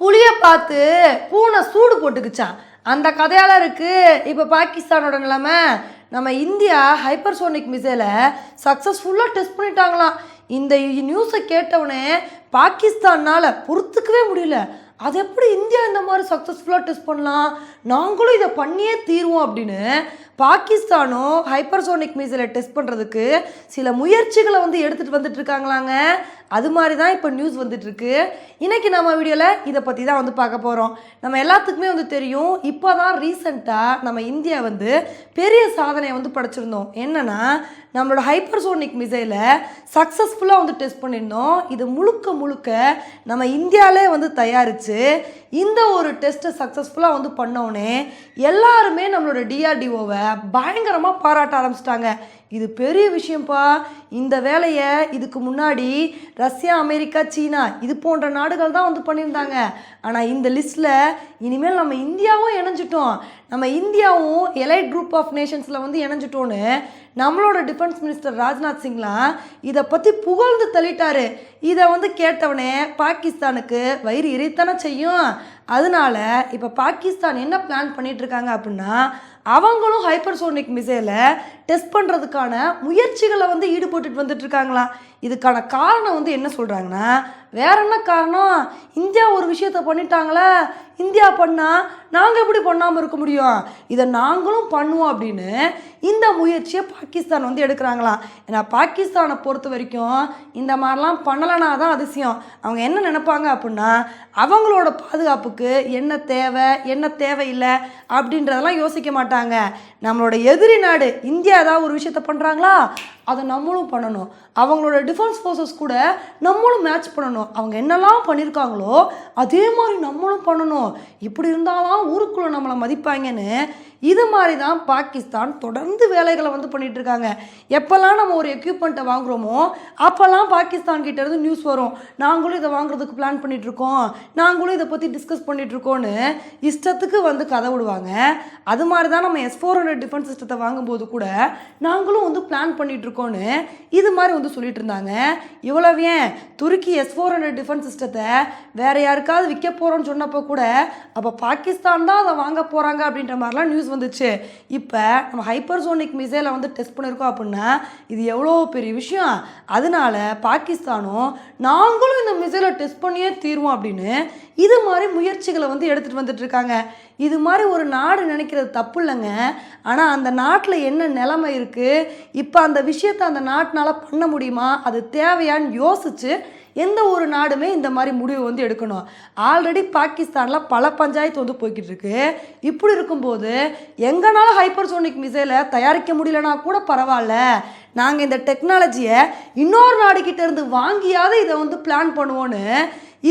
புளியை பார்த்து பூனை சூடு போட்டுக்குச்சான் அந்த கதையால் இருக்குது இப்போ பாகிஸ்தானோட நிலைமை. நம்ம இந்தியா ஹைப்பர்சோனிக் மிசைலை சக்ஸஸ்ஃபுல்லாக டெஸ்ட் பண்ணிட்டாங்களாம். இந்த நியூஸை கேட்டவுடனே பாகிஸ்தானால் பொறுத்துக்கவே முடியல. அது எப்படி இந்தியா இந்த மாதிரி சக்ஸஸ்ஃபுல்லாக டெஸ்ட் பண்ணலாம்? நாங்களும் இதை பண்ணியே தீருவோம் அப்படின்னு பாகிஸ்தானும் ஹைப்பர்சோனிக் மிசைலை டெஸ்ட் பண்ணுறதுக்கு சில முயற்சிகளை வந்து எடுத்துகிட்டு வந்துட்டு இருக்காங்களாங்க அது மாதிரி தான் இப்போ நியூஸ் வந்துட்டுருக்கு. இன்றைக்கி நம்ம வீடியோவில் இதை பற்றி தான் வந்து பார்க்க போகிறோம் நம்ம எல்லாத்துக்குமே வந்து தெரியும் இப்போ தான் ரீசெண்டாக நம்ம இந்தியா வந்து பெரிய சாதனையை வந்து படைச்சிருந்தோம். என்னென்னா நம்மளோட ஹைப்பர்சோனிக் மிசைலை சக்ஸஸ்ஃபுல்லாக வந்து டெஸ்ட் பண்ணியிருந்தோம். இது முழுக்க முழுக்க நம்ம இந்தியாவிலே வந்து தயாரித்து இந்த ஒரு டெஸ்ட்டை சக்ஸஸ்ஃபுல்லாக வந்து பண்ணோடனே எல்லாருமே நம்மளோட டிஆர்டிஓவை பயங்கரமாக பாராட்ட ஆரம்பிச்சிட்டாங்க. இது பெரிய விஷயம்ப்பா இந்த வேலையை இதுக்கு முன்னாடி ரஷ்யா அமெரிக்கா சீனா இது போன்ற நாடுகள் தான் வந்து பண்ணியிருந்தாங்க. ஆனால் இந்த லிஸ்ட்டில் இனிமேல் நம்ம இந்தியாவும் இணைஞ்சிட்டோம். நம்ம இந்தியாவும் எலைட் குரூப் ஆஃப் நேஷன்ஸில் வந்து இணைஞ்சிட்டோன்னு நம்மளோட டிஃபென்ஸ் மினிஸ்டர் ராஜ்நாத் சிங்லாம் இதை பற்றி புகழ்ந்து தள்ளிட்டாரு. இதை வந்து கேட்டவனே பாகிஸ்தானுக்கு வயிறு இறைத்தானே செய்யும். அதனால இப்போ பாகிஸ்தான் என்ன பிளான் பண்ணிகிட்ருக்காங்க இருக்காங்க அப்படின்னா அவங்களும் ஹைப்பர்சோனிக் மிசைலை டெஸ்ட் பண்ணுறதுக்கான முயற்சிகளை வந்து ஈடுபட்டுட்டு வந்துட்டுருக்காங்களாம். இதுக்கான காரணம் வந்து என்ன சொல்கிறாங்கன்னா வேற என்ன காரணம்? இந்தியா ஒரு விஷயத்த பண்ணிட்டாங்களே இந்தியா பண்ணால் நாங்கள் எப்படி பண்ணாமல் இருக்க முடியும்? இதை நாங்களும் பண்ணுவோம் அப்படின்னு இந்த முயற்சியை பாகிஸ்தான் வந்து எடுக்கிறாங்களாம். ஏன்னா பாகிஸ்தானை பொறுத்த வரைக்கும் இந்த மாதிரிலாம் பண்ணலைனா தான் அதிசயம். அவங்க என்ன நினைப்பாங்க அப்படின்னா அவங்களோட பாதுகாப்புக்கு என்ன தேவை என்ன தேவையில்லை அப்படின்றதெல்லாம் யோசிக்க மாட்டாங்க. நம்மளோட எதிரி நாடு இந்தியா ஏதாவது ஒரு விஷயத்த பண்ணுறாங்களா அதை நம்மளும் பண்ணணும். அவங்களோட டிஃபென்ஸ் ஃபோர்ஸஸ் கூட நம்மளும் மேட்ச் பண்ணணும். அவங்க என்னெல்லாம் பண்ணியிருக்காங்களோ அதே மாதிரி நம்மளும் பண்ணணும். இப்படி இருந்தாலும் ஊருக்குள்ளே நம்மளை மதிப்பாங்கன்னு இது மாதிரி தான் பாகிஸ்தான் தொடர்ந்து வேலைகளை வந்து பண்ணிகிட்டு இருக்காங்க எப்போல்லாம் நம்ம ஒரு எக்யூப்மெண்ட்டை வாங்குறோமோ அப்போல்லாம் பாகிஸ்தான் கிட்டேருந்து நியூஸ் வரும். நாங்களும் இதை வாங்குறதுக்கு பிளான் பண்ணிகிட்ருக்கோம் நாங்களும் இதை பற்றி டிஸ்கஸ் பண்ணிகிட்ருக்கோன்னு இஷ்டத்துக்கு வந்து கதை விடுவாங்க. அது மாதிரி தான் நம்ம எஸ் ஃபோர் ஹண்ட்ரட் டிஃபென்ஸ் சிஸ்டத்தை வாங்கும்போது கூட நாங்களும் வந்து பிளான் பண்ணிகிட்ருக்கோன்னு இது மாதிரி வந்து சொல்லிட்டு இருந்தாங்க இவ்வளவு ஏன்? துருக்கி எஸ் ஃபோர் ஹண்ட்ரட் டிஃபென்ஸ் சிஸ்டத்தை வேறு யாருக்காவது விற்க போகிறோன்னு சொன்னப்போ கூட அப்போ பாகிஸ்தான் தான் அதை வாங்க போகிறாங்க அப்படின்ற மாதிரிலாம் நியூஸ் வந்துச்சு. இப்போ நம்ம ஹைப்பர்சோனிக் மிசைலை வந்து டெஸ்ட் பண்ணியிருக்கோம் அப்படின்னா இது எவ்வளோ பெரிய விஷயம்? அதனால பாகிஸ்தானும் நாங்களும் இந்த மிசைலை டெஸ்ட் பண்ணியே தீருவோம் அப்படின்னு இது மாதிரி முயற்சிகளை வந்து எடுத்துகிட்டு வந்துட்டுருக்காங்க இது மாதிரி ஒரு நாடு நினைக்கிறது தப்பு இல்லைங்க. ஆனால் அந்த நாட்டில் என்ன நிலைமை இருக்குது இப்போ அந்த விஷயத்தை அந்த நாட்டினால் பண்ண முடியுமா? அது தேவையான்னு யோசித்து எந்த ஒரு நாடுமே இந்த மாதிரி முடிவு வந்து எடுக்கணும். ஆல்ரெடி பாகிஸ்தானில் பல பஞ்சாயத்து வந்து போய்கிட்டு இருக்கு இப்படி இருக்கும்போது எங்கனால ஹைப்பர்சோனிக் மிசைலை தயாரிக்க முடியலனா கூட பரவாயில்ல நாங்கள் இந்த டெக்னாலஜியை இன்னொரு நாடுகிட்ட இருந்து வாங்கியாவது இதை வந்து பிளான் பண்ணுவோன்னு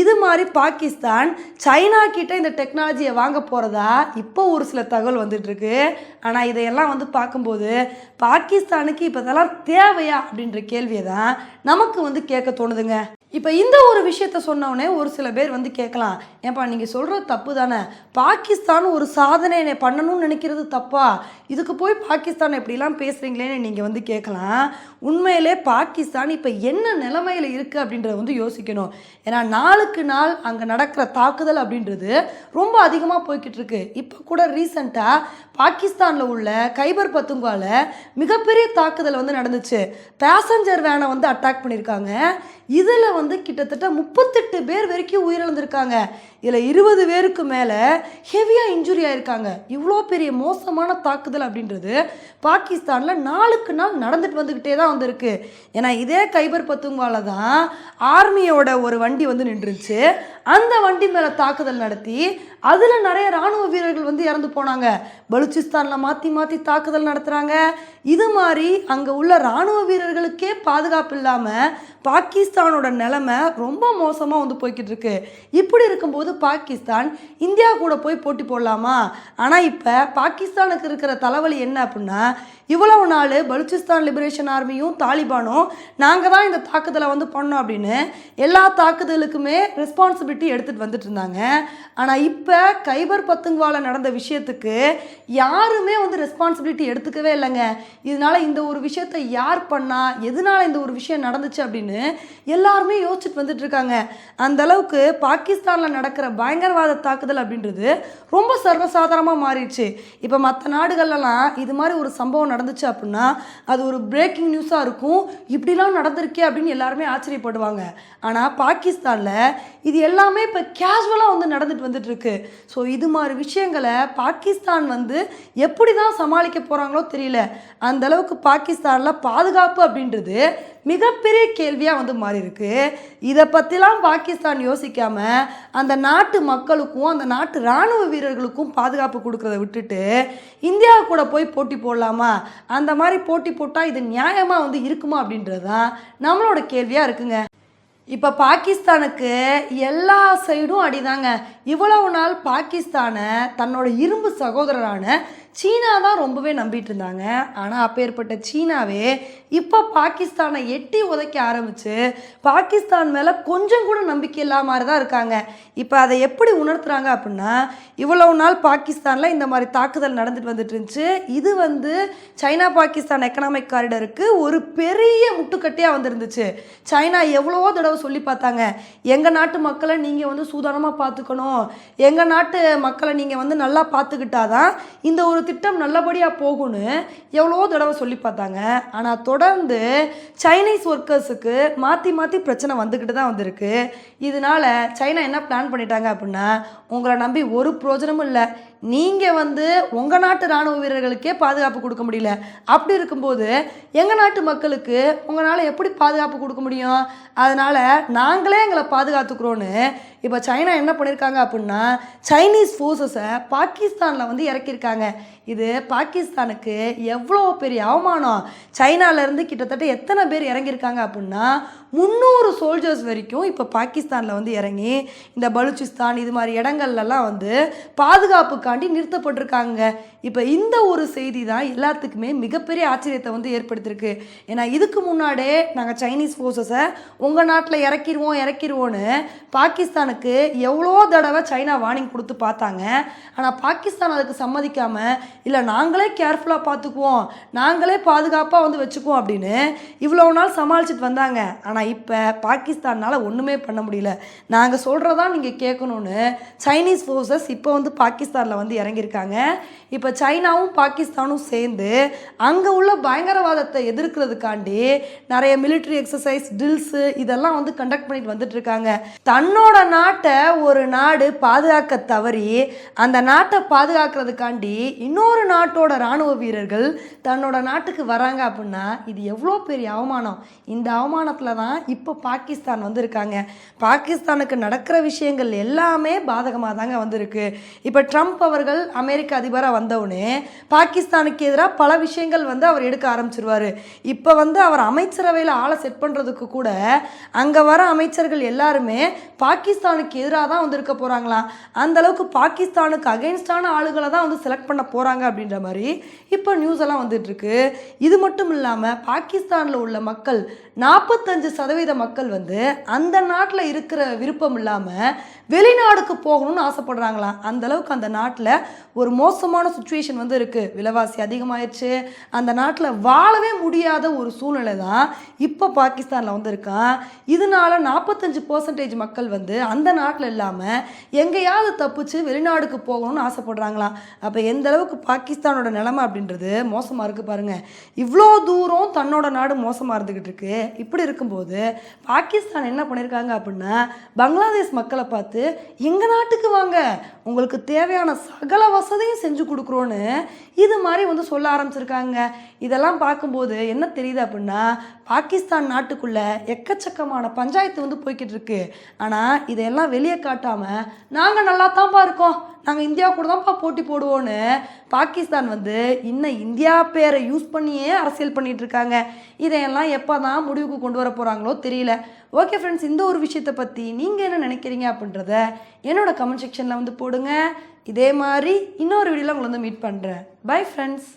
இது மாதிரி பாகிஸ்தான் சைனா கிட்ட இந்த டெக்னாலஜியை வாங்க போகிறதா இப்போ ஒரு சில தகவல் வந்துட்டுருக்கு. ஆனால் இதையெல்லாம் வந்து பார்க்கும்போது பாகிஸ்தானுக்கு இப்போ இதெல்லாம் தேவையா அப்படின்ற கேள்வியை தான் நமக்கு வந்து கேட்க தோணுதுங்க. இப்போ இந்த ஒரு விஷயத்த சொன்னோடனே ஒரு சில பேர் வந்து கேட்கலாம். ஏன்பா நீங்கள் சொல்கிறது தப்பு தானே? பாகிஸ்தான் ஒரு சாதனை பண்ணணும்னு நினைக்கிறது தப்பா? இதுக்கு போய் பாகிஸ்தான் எப்படிலாம் பேசுகிறீங்களேன்னு நீங்கள் வந்து கேட்கலாம். உண்மையிலே பாகிஸ்தான் இப்போ என்ன நிலைமையில் இருக்குது அப்படின்றத வந்து யோசிக்கணும். ஏன்னா நாளுக்கு நாள் அங்கே நடக்கிற தாக்குதல் அப்படின்றது ரொம்ப அதிகமாக போய்கிட்டு இருக்கு. இப்போ கூட ரீசண்டாக பாகிஸ்தானில் உள்ள கைபர் பத்துங்கால மிகப்பெரிய தாக்குதல் வந்து நடந்துச்சு. பேசஞ்சர் வேனை வந்து அட்டாக் பண்ணியிருக்காங்க. இதில் வந்து கிட்டத்தட்ட முப்பத்தெட்டு பேர் வரைக்கும் உயிரிழந்திருக்காங்க. இதில் இருபது பேருக்கு மேலே ஹெவியாக இன்ஜுரி ஆயிருக்காங்க. இவ்வளோ பெரிய மோசமான தாக்குதல் அப்படின்றது பாகிஸ்தானில் நாளுக்கு நாள் நடந்துட்டு வந்துக்கிட்டே தான் வந்திருக்கு. ஏன்னா இதே கைபர் பத்துங்கால தான் ஆர்மியோட ஒரு வண்டி வந்து நின்றுச்சு. அந்த வண்டி மேலே தாக்குதல் நடத்தி அதில் நிறைய ராணுவ வீரர்கள் வந்து இறந்து போனாங்க. பலுச்சிஸ்தானில் மாற்றி மாற்றி தாக்குதல் நடத்துகிறாங்க இது மாதிரி அங்கே உள்ள ராணுவ வீரர்களுக்கே பாதுகாப்பு இல்லாமல் பாகிஸ்தானோட நிலமை ரொம்ப மோசமாக வந்து போய்கிட்டு இருக்கு இப்படி இருக்கும்போது பாகிஸ்தான் இந்தியா கூட போய் போட்டி போடலாமா? ஆனால் இப்போ பாகிஸ்தானுக்கு இருக்கிற தலைவலி என்ன அப்படின்னா இவ்வளவு நாள் பலுச்சிஸ்தான் லிபரேஷன் ஆர்மியும் தாலிபானும் நாங்கள் தான் இந்த தாக்குதலை வந்து பண்ணோம் அப்படின்னு எல்லா தாக்குதலுக்குமே ரெஸ்பான்சிபிலிட்டி எடுத்துகிட்டு வந்துட்டு இருந்தாங்க. ஆனால் இப்போ கைபர் பத்துங்வால நடந்த விஷயத்துக்கு யாருமே வந்து ரெஸ்பான்சிபிலிட்டி எடுத்துக்கவே இல்லைங்க. இதனால் இந்த ஒரு விஷயத்தை யார் பண்ணா எதனால இந்த ஒரு விஷயம் நடந்துச்சு அப்படின்னு அப்படின்னு எல்லாருமே யோசிச்சுட்டு வந்துட்டு இருக்காங்க. அந்த அளவுக்கு பாகிஸ்தானில் நடக்கிற பயங்கரவாத தாக்குதல் அப்படின்றது ரொம்ப சர்வசாதாரணமாக மாறிடுச்சு. இப்போ மற்ற நாடுகள்லாம் இது மாதிரி ஒரு சம்பவம் நடந்துச்சு அப்படின்னா அது ஒரு பிரேக்கிங் நியூஸாக இருக்கும். இப்படிலாம் நடந்திருக்கே அப்படின்னு எல்லாருமே ஆச்சரியப்படுவாங்க. ஆனால் பாகிஸ்தானில் இது எல்லாமே இப்போ கேஷுவலாக வந்து நடந்துட்டு வந்துட்டுருக்கு. ஸோ இது மாதிரி விஷயங்களை பாகிஸ்தான் வந்து எப்படி தான் சமாளிக்க போகிறாங்களோ தெரியல. அந்த அளவுக்கு பாகிஸ்தானில் பாதுகாப்பு அப்படின்றது மிகப்பெரிய கேள்வியாக வந்து மாறி இருக்கு இதை பற்றிலாம் பாகிஸ்தான் யோசிக்காமல் அந்த நாட்டு மக்களுக்கும் அந்த நாட்டு இராணுவ வீரர்களுக்கும் பாதுகாப்பு கொடுக்கறத விட்டுட்டு இந்தியா கூட போய் போட்டி போடலாமா? அந்த மாதிரி போட்டி போட்டால் இது நியாயமாக வந்து இருக்குமா அப்படின்றது தான் நம்மளோட கேள்வியாக இருக்குங்க. இப்போ பாகிஸ்தானுக்கு எல்லா சைடும் அடிதாங்க. இவ்வளவு நாள் பாகிஸ்தானை தன்னோட இரும்பு சகோதரரான சீனா தான் ரொம்பவே நம்பிட்டு இருந்தாங்க ஆனால் அப்பேற்பட்ட சீனாவே இப்போ பாகிஸ்தானை எட்டி உதைக்க ஆரம்பித்து பாகிஸ்தான் மேலே கொஞ்சம் கூட நம்பிக்கை இல்லாத மாதிரி தான் இருக்காங்க. இப்போ அதை எப்படி உணர்த்துறாங்க அப்படின்னா இவ்வளவு நாள் பாகிஸ்தானில் இந்த மாதிரி தாக்குதல் நடந்துட்டு வந்துட்டு இருந்துச்சு. இது வந்து சைனா பாகிஸ்தான் எக்கனாமிக் காரிடருக்கு ஒரு பெரிய முட்டுக்கட்டையாக வந்துருந்துச்சு. சைனா எவ்வளவோ தடவை சொல்லி பார்த்தாங்க. எங்கள் நாட்டு மக்களை நீங்கள் வந்து சூதானமாக பார்த்துக்கணும். எங்கள் நாட்டு மக்களை நீங்கள் வந்து நல்லா பார்த்துக்கிட்டாதான் இந்த ஒரு திட்டம் நல்லபடியாக போகும்னு எவ்வளோ தடவை சொல்லி பார்த்தாங்க. ஆனால் தொடர்ந்து சைனீஸ் ஒர்க்கர்ஸுக்கு மாற்றி மாற்றி பிரச்சனை வந்துக்கிட்டு தான் வந்திருக்கு. இதனால சைனா என்ன பிளான் பண்ணிட்டாங்க அப்படின்னா உங்களை நம்பி ஒரு பிரோஜனமும் இல்லை. நீங்கள் வந்து உங்கள் நாட்டு இராணுவ வீரர்களுக்கே பாதுகாப்பு கொடுக்க முடியல. அப்படி இருக்கும்போது எங்கள் நாட்டு மக்களுக்கு உங்களால் எப்படி பாதுகாப்பு கொடுக்க முடியும்? அதனால் நாங்களே எங்களை பாதுகாத்துக்கிறோன்னு இப்போ சைனா என்ன பண்ணியிருக்காங்க அப்படின்னா சைனீஸ் ஃபோர்ஸஸை பாகிஸ்தானில் வந்து இறக்கியிருக்காங்க. இது பாகிஸ்தானுக்கு எவ்வளோ பெரிய அவமானம். சைனாலேருந்து கிட்டத்தட்ட எத்தனை பேர் இறங்கியிருக்காங்க அப்படின்னா முந்நூறு சோல்ஜர்ஸ் வரைக்கும் இப்போ பாகிஸ்தானில் வந்து இறங்கி இந்த பலூச்சிஸ்தான் இது மாதிரி இடங்கள்லலாம் வந்து பாதுகாப்புக்காண்டி நிறுத்தப்பட்டிருக்காங்க. இப்போ இந்த ஒரு செய்தி தான் எல்லாத்துக்குமே மிகப்பெரிய ஆச்சரியத்தை வந்து ஏற்படுத்தியிருக்கு ஏன்னா இதுக்கு முன்னாடியே நாங்கள் சைனீஸ் ஃபோர்ஸஸை உங்கள் நாட்டில் இறக்கிடுவோம் இறக்கிடுவோன்னு பாகிஸ்தானுக்கு எவ்வளோ தடவை சைனா வார்னிங் கொடுத்து பார்த்தாங்க. ஆனால் பாகிஸ்தான் அதுக்கு சம்மதிக்காமல் இல்லை நாங்களே கேர்ஃபுல்லாக பார்த்துக்குவோம் நாங்களே பாதுகாப்பாக வந்து வச்சுக்குவோம் அப்படின்னு இவ்வளோ நாள் சமாளிச்சுட்டு வந்தாங்க. ஆனால் இப்போ பாகிஸ்தானால் ஒன்றுமே பண்ண முடியல. நாங்கள் சொல்கிறதா நீங்கள் கேட்கணும்னு சைனீஸ் ஃபோர்ஸஸ் இப்போ வந்து பாகிஸ்தானில் வந்து இறங்கியிருக்காங்க. இப்போ சைனாவும் பாகிஸ்தானும் சேர்ந்து அங்கே உள்ள பயங்கரவாதத்தை எதிர்க்கிறதுக்காண்டி நிறைய மிலிட்ரி எக்ஸசைஸ் ட்ரில்ஸு இதெல்லாம் வந்து கண்டக்ட் பண்ணிட்டு வந்துட்டு இருக்காங்க தன்னோட நாட்டை ஒரு நாடு பாதுகாக்க தவறி அந்த நாட்டை பாதுகாக்கிறதுக்காண்டி இன்னொரு நாட்டோட இராணுவ வீரர்கள் தன்னோட நாட்டுக்கு வராங்க அப்படின்னா இது எவ்வளோ பெரிய அவமானம். இந்த அவமானத்தில் தான் இப்போ பாகிஸ்தான் வந்து இருக்காங்க பாகிஸ்தானுக்கு நடக்கிற விஷயங்கள் எல்லாமே பாதகமாக தாங்க வந்திருக்கு. இப்போ ட்ரம்ப் அவர்கள் அமெரிக்க அதிபராக வந்தவுடனே பாகிஸ்தானுக்கு எதிராக பல விஷயங்கள் வந்து அவர் எடுக்க ஆரம்பிச்சிருவார். இப்போ வந்து அவர் அமைச்சரவையில் ஆளை செட் பண்ணுறதுக்கு கூட அங்கே வர அமைச்சர்கள் எல்லாருமே பாகிஸ்தானுக்கு எதிராக தான் வந்து இருக்க போகிறாங்களாம் பாகிஸ்தானுக்கு அகெயின்ஸ்டான ஆளுகளை தான் வந்து செலக்ட் பண்ண போகிறாங்க அப்படின்ற மாதிரி இப்போ நியூஸ் எல்லாம் வந்துட்டுருக்கு இது மட்டும் இல்லாமல் பாகிஸ்தானில் உள்ள மக்கள் நாற்பத்தஞ்சு சதவீத மக்கள் வந்து அந்த நாட்டில் இருக்கிற விருப்பம் இல்லாமல் வெளிநாடுக்கு போகணும்னு ஆசைப்படுறாங்களாம் அந்த அளவுக்கு அந்த நாட்டில் ஒரு மோசமான சுச்சுவேஷன் வந்து இருக்குது விலைவாசி அதிகமாயிருச்சு. அந்த நாட்டில் வாழவே முடியாத ஒரு சூழ்நிலை தான் இப்போ பாகிஸ்தானில் வந்து இருக்கான் இதனால நாற்பத்தஞ்சு பர்சன்டேஜ் மக்கள் வந்து அந்த நாட்டில் இல்லாமல் எங்கேயாவது தப்பிச்சு வெளிநாடுக்கு போகணும்னு ஆசைப்படுறாங்களாம் அப்போ எந்த அளவுக்கு பாகிஸ்தானோட நிலைமை அப்படின்றது மோசமாக இருக்குது பாருங்கள் இவ்வளோ தூரம் தன்னோட நாடு மோசமாக இருந்துக்கிட்டு இருக்கு. இப்படி இருக்கும்போது பாகிஸ்தான் என்ன பண்ணியிருக்காங்க அப்படின்னா பங்களாதேஷ் மக்களை பார்த்து எங்கள் நாட்டுக்கு வாங்க? உங்களுக்கு தேவையான சகல வசதியும் செஞ்சு கொடுக்குறோன்னு இது மாதிரி வந்து சொல்ல ஆரம்பிச்சிருக்காங்க. இதெல்லாம் பார்க்கும்போது என்ன தெரியுது அப்படின்னா பாகிஸ்தான் நாட்டுக்குள்ளே எக்கச்சக்கமான பஞ்சாயத்து வந்து போய்கிட்டு இருக்கு. ஆனால் இதையெல்லாம் வெளியே காட்டாமல் நாங்கள் நல்லா தான்ப்பா இருக்கோம் நாங்கள் இந்தியா கூட தான்ப்பா போட்டி போடுவோன்னு பாகிஸ்தான் வந்து இன்னும் இந்தியா பேரை யூஸ் பண்ணியே அரசியல் பண்ணிகிட்டு இருக்காங்க. இதையெல்லாம் எப்போ தான் முடிவுக்கு கொண்டு வர போகிறாங்களோ தெரியல. ஓகே ஃப்ரெண்ட்ஸ் இந்த ஒரு விஷயத்தை பற்றி நீங்கள் என்ன நினைக்கிறீங்க அப்படின்றத என்னோட கமெண்ட் செக்ஷனில் வந்து போடுங்க. இதே மாதிரி இன்னொரு வீடியோவில் உங்களை வந்து மீட் பண்ணுறேன் பை ஃப்ரெண்ட்ஸ்